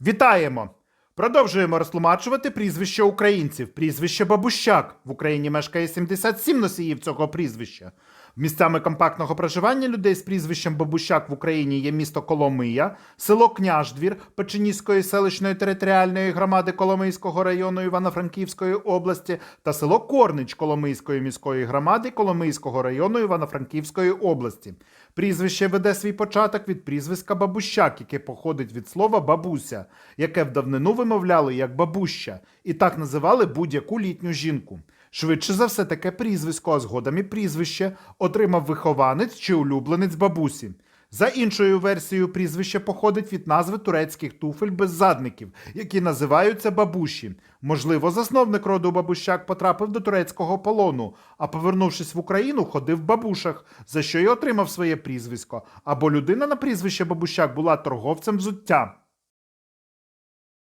Вітаємо! Продовжуємо розтлумачувати прізвище українців. Прізвище Бабущак. В Україні мешкає 77 носіїв цього прізвища. Місцями компактного проживання людей з прізвищем Бабущак в Україні є місто Коломия, село Княждвір Печеніської селищної територіальної громади Коломийського району Івано-Франківської області та село Корнич Коломийської міської громади Коломийського району Івано-Франківської області. Прізвище веде свій початок від прізвиська Бабущак, яке походить від слова бабуся, яке в давнину вимовляли як бабуща, і так називали будь-яку літню жінку. Швидше за все, таке прізвисько, а згодом і прізвище отримав вихованець чи улюбленець бабусі. За іншою версією, прізвище походить від назви турецьких туфель без задників, які називаються бабуші. Можливо, засновник роду бабущак потрапив до турецького полону, а повернувшись в Україну, ходив в бабушах, за що й отримав своє прізвисько. Або людина на прізвище бабущак була торговцем взуття.